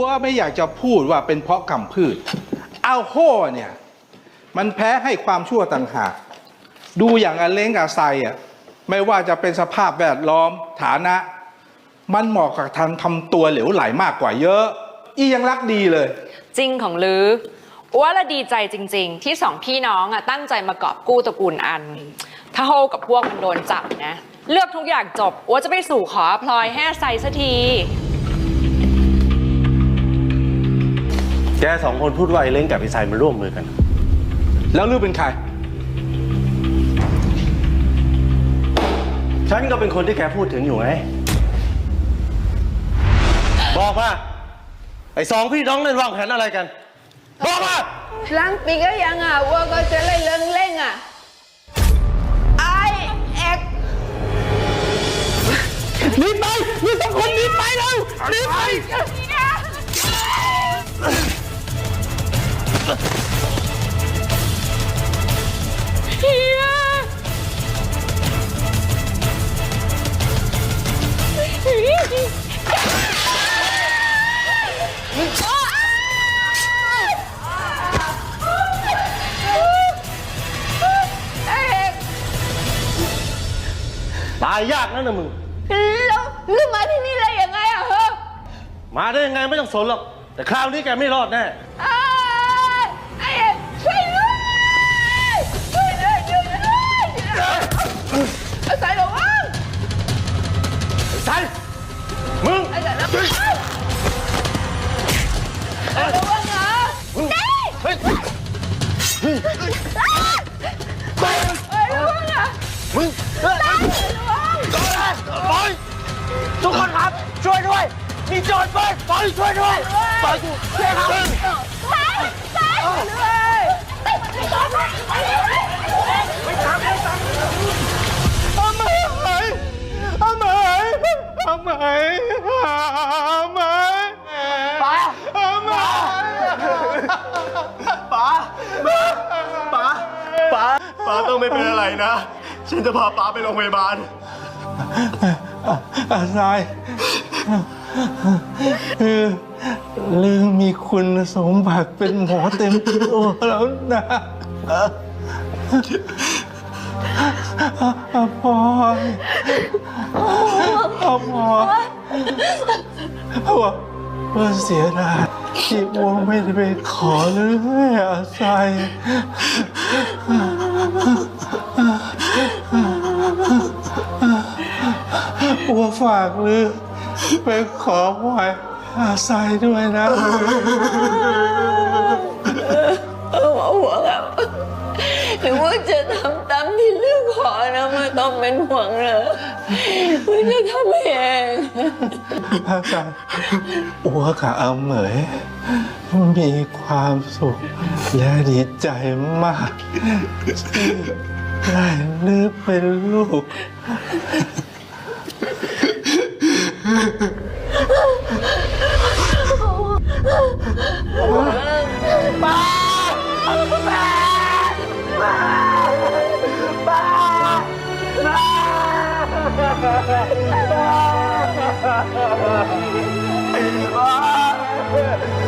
ว่าไม่อยากจะพูดว่าเป็นเพราะกรรมพืชเอาโฮเนี่ย มันแพ้ให้ความชั่วต่างหาก ดูอย่างอเล้งกับไซอะไม่ว่าจะเป็นสภาพแวดล้อมฐานะ มันเหมาะกับทำทำตัวเหลวไหลมากกว่าเยอะ อียังรักดีเลย จริงของลืออ้วละดีใจจริง ๆ ที่สองพี่น้องอะตั้งใจมากอบกู้ตระกูลอัน ถ้าโฮกับพวกมันโดนจับนะ เลือกทุกอย่างจบอ้วจะไปสู่ขอพลอยแห่ใส่สักที แกสองคนพูดว่าไอ้เล้งกับไอ้ไซมันร่วมมือกัน แล้วลือเป็นใคร ฉันก็เป็นคนที่แกพูดถึงอยู่ไง บอกมา ไอ้สองพี่น้องนั่นวางแผนอะไรกัน บอกมา ล้างปีก็ยังอะว่าก็จะเล่นเรื่องเล่งอะไอเอ็กหนีไปหนีสองคนหนีไปเลยหนีไป ตายยากนั่นนะมึง แล้วลืมมาที่นี่เลยยังไงอะเฮ้อมาได้ยังไงไม่ต้องสนหรอก แต่คราวนี้แกไม่รอดแน่ไอ้ไไอ้ไซมึงอาศัยระวังระวังเหรอเฮ้ยเอ้ยระวังอะมึงเฮ้ยระวังปล่อยทุกคนครับ ช่วยด้วย มีโจรไปปล่อยช่วยด้วยปล่อยกูช่วยครับ ไปไปเลยไปไปไป เอาไหมเอาไหมเอาไหมเอาไหมป้าเอาไหมป๋าป๋าป๋าป๋าต้องไม่เป็นอะไรนะ ฉันจะพาป๋าไปโรงพยาบาลอะไรคือลืมมีคุณสมบัติเป็นหมอเต็มตัวแล้วนะอาพอย อาพอว่าว่าเสียดายที่วัวไม่ได้ไปขอเลยอาศัยอัวฝากลือไปขอพลอยอาศัยด้วยนะเอาห่วงอะหรือว่าจะทำตามที่เรื่องขอนะไม่ต้องเป็นห่วงนะว่า จะทำเองอาศัยอัวกับอาเหมย มีความสุขและดีใจมากที่ได้เลือเป็นลูก 妈 妈